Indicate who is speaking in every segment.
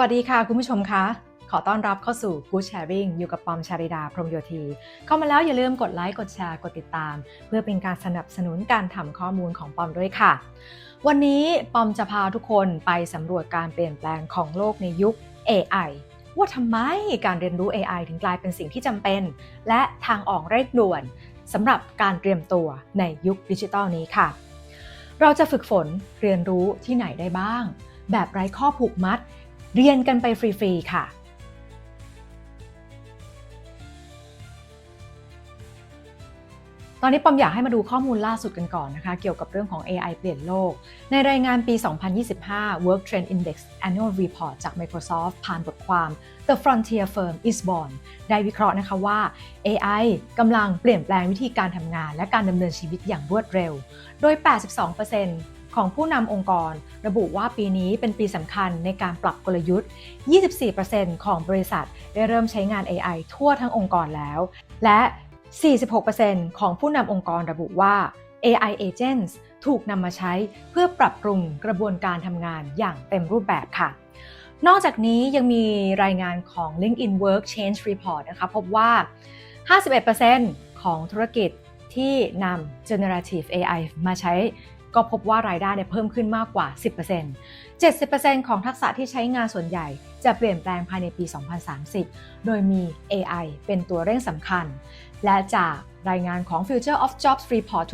Speaker 1: วัสดีค่ะคุณผู้ชมคะ ขอต้อนรับเข้าสู่ Good Sharing อยู่กับปอมชาริดาพรหมโยธี เข้ามาแล้วอย่าลืมกดไลค์กดแชร์กดติดตาม เพื่อเป็นการสนับสนุนการทำข้อมูลของปอมด้วยค่ะ วันนี้ปอมจะพาทุกคนไปสำรวจการเปลี่ยนแปลงของโลกในยุค AI ว่าทำไมการเรียนรู้ AI ถึงกลายเป็นสิ่งที่จำเป็น และทางออกเร่งด่วนสำหรับการเตรียมตัวในยุคดิจิทัลนี้ค่ะ เราจะฝึกฝนเรียนรู้ที่ไหนได้บ้าง แบบไร้ข้อผูกมัด เรียนกันไปฟรี ๆ ค่ะตอนนี้ปอมอยากให้มาดูข้อมูลล่าสุดกันก่อนนะคะ เกี่ยวกับเรื่องของ AI เปลี่ยนโลก ในรายงานปี 2025 Work Trend Index Annual Report จาก Microsoft ผ่านบทความ The Frontier Firm is Born ได้วิเคราะห์นะคะว่า AI กำลังเปลี่ยนแปลงวิธีการทำงาน และการดำเนินชีวิตอย่างรวดเร็ว โดย 82% ของผู้นำองค์กร ระบุว่าปีนี้เป็นปีสำคัญในการปรับกลยุทธ์ 24%ของบริษัทได้เริ่มใช้งาน AI ทั่วทั้งองค์กรแล้ว และ 46%ของผู้นำองค์กรระบุว่า AI agents ถูกนำมาใช้เพื่อปรับปรุงกระบวนการทำงานอย่างเต็มรูปแบบค่ะ นอกจากนี้ยังมีรายงานของ LinkedIn Work Change Report นะคะพบว่า 51%ของธุรกิจที่นำ generative AI มาใช้ ก็พบว่ารายได้เนี่ยเพิ่มขึ้นมากกว่า 10% 70%ของทักษะที่ใช้งานส่วนใหญ่ จะเปลี่ยนแปลงภายในปี 2030 โดยมี AI เป็นตัวเร่งสำคัญ และจากรายงานของ Future of Jobs Report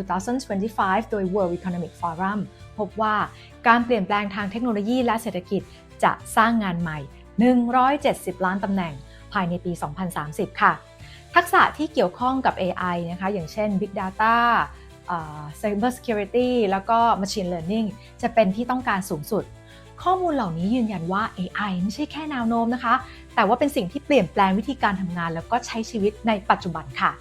Speaker 1: 2025 โดย World Economic Forum พบว่าการเปลี่ยนแปลงทางเทคโนโลยีและเศรษฐกิจจะสร้างงานใหม่ 170 ล้านตำแหน่งภายในปี 2030 ค่ะ ทักษะที่เกี่ยวข้องกับ AI นะคะ อย่างเช่น Big Data Cyber Security แล้วก็ Machine Learning จะเป็นที่ต้องการสูงสุด ข้อมูลเหล่านี้ยืนยันว่า AI ไม่ใช่แค่แนวโน้มนะคะ แต่ว่าเป็นสิ่งที่เปลี่ยนแปลงวิธีการทำงาน แล้วก็ใช้ชีวิตในปัจจุบันค่ะ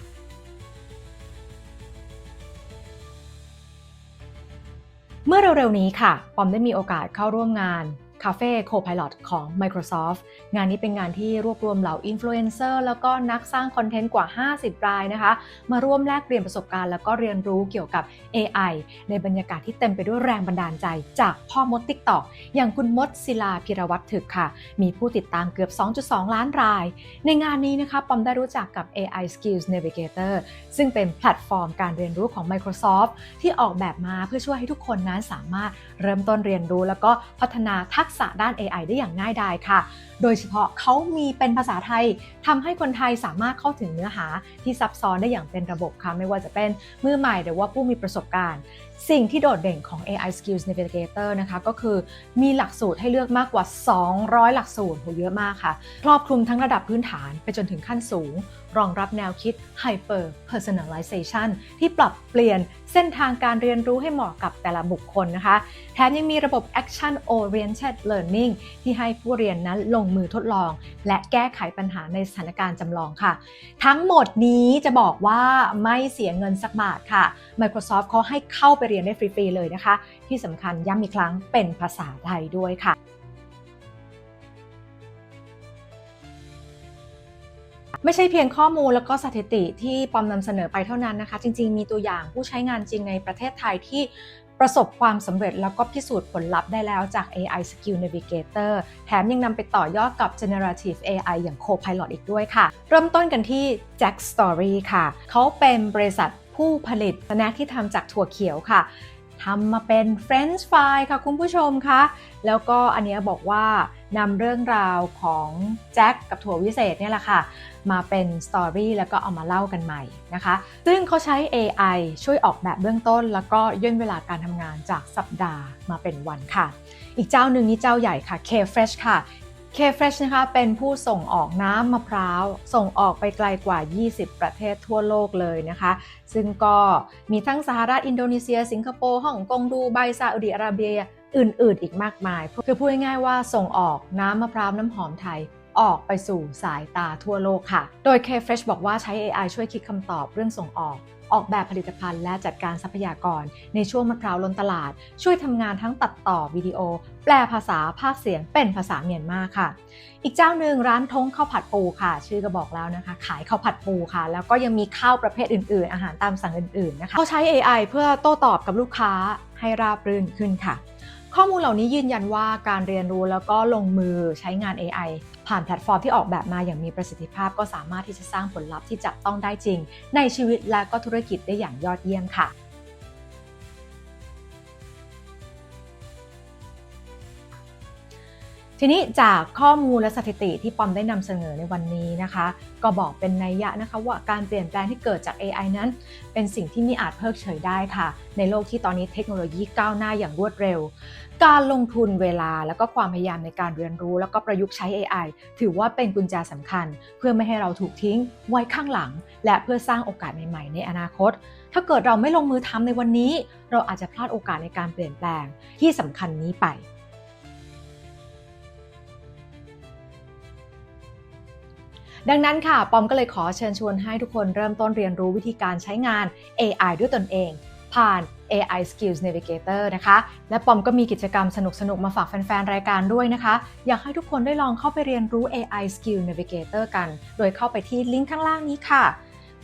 Speaker 1: เมื่อเร็วๆนี้ค่ะ ปอมได้มีโอกาสเข้าร่วมงาน Cafe Co-Pilot ของ Microsoft งานนี้เป็นงานที่รวบรวมเหล่าอินฟลูเอนเซอร์แล้วก็นักสร้างคอนเทนต์กว่า 50 รายนะคะ มาร่วมแลกเปลี่ยนประสบการณ์แล้วก็เรียนรู้เกี่ยวกับ AI ในบรรยากาศที่เต็มไปด้วยแรงบันดาลใจ จากพ่อมด TikTok อย่างคุณมดศิลาพิรวัตรถึกค่ะ มีผู้ติดตามเกือบ 2.2 ล้านราย ในงานนี้นะคะปอมได้รู้จักกับ AI Skills Navigator ซึ่งเป็นแพลตฟอร์มการเรียนรู้ของ Microsoft ที่ออกแบบมาเพื่อช่วยให้ทุกคนนั้นสามารถเริ่มต้นเรียนรู้ แล้วก็พัฒนาทักษษะด้าน AI ได้อย่างง่ายดายค่ะ โดยเฉพาะเขามีเป็นภาษาไทยทำให้คนไทยสามารถเข้าถึงเนื้อหาที่ซับซ้อนได้อย่างเป็นระบบค่ะ ไม่ว่าจะเป็นมือใหม่หรือว่าผู้มีประสบการณ์สิ่งที่โดดเด่นของ AI Skills Navigator นะคะก็คือมีหลักสูตรให้เลือกมากกว่า 200 หลักสูตรโหเยอะมากค่ะ ครอบคลุมทั้งระดับพื้นฐานไปจนถึงขั้นสูง รองรับแนวคิด Hyper Personalization ที่ปรับเปลี่ยนเส้นทางการเรียนรู้ให้เหมาะกับแต่ละบุคคลนะคะ แถมยังมีระบบ Action Oriented Learning ที่ให้ผู้เรียนนั้นลงมือทดลอง และแก้ไขปัญหาในสถานการณ์จำลองค่ะ ทั้งหมดนี้จะบอกว่าไม่เสียเงินสักบาทค่ะ Microsoft เขาให้เข้าไปเรียนได้ฟรีๆเลยนะคะ ที่สำคัญย้ำอีกครั้งเป็นภาษาไทยด้วยค่ะไม่ใช่เพียงข้อมูลแล้วก็สถิติที่ปอมนำเสนอไปเท่านั้นนะคะ จริง ๆ มีตัวอย่างผู้ใช้งานจริงในประเทศไทยที่ประสบความสำเร็จแล้วก็พิสูจน์ผลลัพธ์ได้แล้วจาก AI Skill Navigator แถมยังนำไปต่อยอดกับ Generative AI อย่าง Co-Pilot อีกด้วยค่ะ เริ่มต้นกันที่ Jack Story ค่ะ เขาเป็นบริษัท ผู้ผลิตสแน็คที่ทำจากถั่วเขียวค่ะทำมาเป็น French fry ค่ะคุณผู้ชมคะแล้วก็อันนี้บอกว่านำเรื่องราวของแจ็คกับถั่ววิเศษเนี่ยแหละค่ะ มาเป็นสตอรี่แล้วก็เอามาเล่ากันใหม่นะคะ ซึ่งเขาใช้ AI ช่วยออกแบบเบื้องต้น แล้วก็ย่นเวลาการทำงานจากสัปดาห์มาเป็นวันค่ะ อีกเจ้าหนึ่งนี่เจ้าใหญ่ค่ะ K-Fresh ค่ะ K-Fresh นะคะเป็นผู้ส่งออกน้ำมะพร้าว ส่งออกไปไกลกว่า 20 ประเทศทั่วโลกเลยนะคะ ซึ่งก็มีทั้งสหรัฐอินโดนีเซีย สิงคโปร์ฮ่องกงดูไบซาอุดิอาระเบีย อื่นๆ อีกมากมาย คือพูดง่ายๆว่าส่งออกน้ำมะพร้าวน้ำหอมไทยออกไปสู่สายตาทั่วโลกค่ะ โดย K-Fresh บอกว่าใช้ AI ช่วยคิดคำตอบเรื่องส่งออก ออกแบบผลิตภัณฑ์และจัดการทรัพยากร ในช่วงมะพร้าวล้นตลาด ช่วยทำงานทั้งตัดต่อวิดีโอ แปลภาษาภาคเสียงเป็นภาษาเมียนมาค่ะ อีกเจ้าหนึ่งร้านทงข้าวผัดปูค่ะ ชื่อก็บอกแล้วนะคะ ขายข้าวผัดปูค่ะ แล้วก็ยังมีข้าวประเภทอื่น ๆ อาหารตามสั่งอื่น ๆ นะคะเขาใช้ AI เพื่อโต้ตอบกับลูกค้าให้ราบรื่นขึ้นค่ะ ข้อมูลเหล่านี้ยืนยันว่าการเรียนรู้แล้วก็ลงมือใช้งาน AI ผ่านแพลตฟอร์มที่ออกแบบมาอย่างมีประสิทธิภาพ ก็สามารถที่จะสร้างผลลัพธ์ที่จับต้องได้จริง ในชีวิตและก็ธุรกิจได้อย่างยอดเยี่ยมค่ะ ทีนี้จากข้อมูลและสถิติที่ปอมได้นำเสนอในวันนี้นะคะ ก็บอกเป็นนัยยะนะคะว่าการเปลี่ยนแปลงที่เกิดจาก AI นั้น เป็นสิ่งที่มิอาจเพิกเฉยได้ค่ะ ในโลกที่ตอนนี้เทคโนโลยีก้าวหน้าอย่างรวดเร็ว การลงทุนเวลาแล้วก็ความพยายามในการเรียนรู้ แล้วก็ประยุกต์ใช้ AI ถือว่าเป็นกุญแจสำคัญ เพื่อไม่ให้เราถูกทิ้งไว้ข้างหลัง และเพื่อสร้างโอกาสใหม่ ๆ ในอนาคต ถ้าเกิดเราไม่ลงมือทำในวันนี้ เราอาจจะพลาดโอกาสในการเปลี่ยนแปลงที่สำคัญนี้ไป ดังนั้นค่ะ ปอมก็เลยขอเชิญชวนให้ทุกคนเริ่มต้นเรียนรู้วิธีการใช้งาน AI ด้วยตนเอง ผ่าน AI Skills Navigator นะคะ และปอมก็มีกิจกรรมสนุกๆ มาฝากแฟนๆ รายการด้วยนะคะ อยากให้ทุกคนได้ลองเข้าไปเรียนรู้ AI Skill Navigator กัน โดยเข้าไปที่ลิงก์ข้างล่างนี้ค่ะ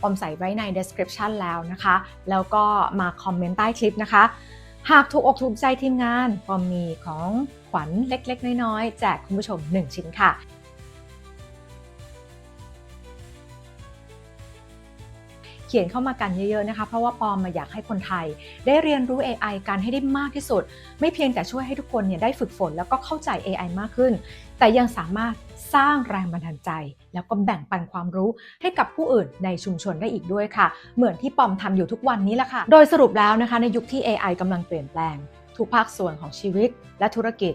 Speaker 1: ปอมใส่ไว้ใน description แล้วนะคะ แล้วก็มาคอมเมนต์ใต้คลิปนะคะ หากถูกอกถูกใจทีมงานปอมมีของขวัญเล็กๆ น้อยๆ แจกคุณผู้ชม 1 ชิ้นค่ะ ขียนเข้ามากันเยอะๆนะคะ เพราะว่าปอมมาอยากให้คนไทย ได้เรียนรู้ AI กันให้ได้มากที่สุด ไม่เพียงแต่ช่วยให้ทุกคนเนี่ยได้ฝึกฝนแล้วก็เข้าใจ AI มากขึ้น แต่ยังสามารถสร้างแรงบันดาลใจ แล้วก็แบ่งปันความรู้ให้กับผู้อื่นในชุมชนได้อีกด้วยค่ะ เหมือนที่ปอมทำอยู่ทุกวันนี้แหละค่ะ โดยสรุปแล้วนะคะในยุคที่ AI กำลังเปลี่ยนแปลง ทุกภาคส่วนของชีวิตและธุรกิจ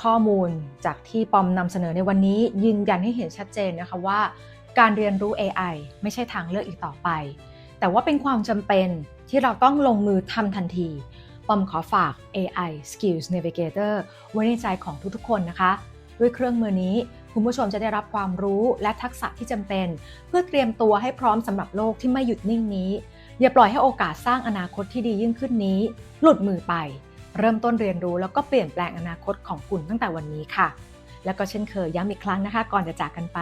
Speaker 1: ข้อมูลจากที่ปอมนำเสนอในวันนี้ยืนยันให้เห็นชัดเจนนะคะว่า การเรียนรู้ AI ไม่ใช่ทางเลือกอีกต่อไป แต่ว่าเป็นความจำเป็นที่เราต้องลงมือทำทันทีปอมขอฝาก AI Skills Navigator ไว้ในใจของทุกๆ คนนะคะ ด้วยเครื่องมือนี้ คุณผู้ชมจะได้รับความรู้และทักษะที่จำเป็น เพื่อเตรียมตัวให้พร้อมสำหรับโลกที่ไม่หยุดนิ่งนี้ อย่าปล่อยให้โอกาสสร้างอนาคตที่ดียิ่งขึ้นนี้ หลุดมือไป เริ่มต้นเรียนรู้แล้วก็เปลี่ยนแปลงอนาคตของคุณตั้งแต่วันนี้ค่ะ แล้วก็เช่นเคยย้ำอีกครั้งนะคะ ก่อนจะจากกันไป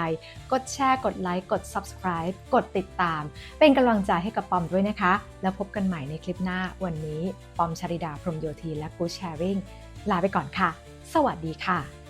Speaker 1: กดแชร์ กดไลค์ กด subscribe กดติดตาม เป็นกำลังใจให้กับปอมด้วยนะคะ แล้วพบกันใหม่ในคลิปหน้าวันนี้ ปอมชริดาพรมโยธีและกูแชร์ริงลาไปก่อนค่ะ สวัสดีค่ะ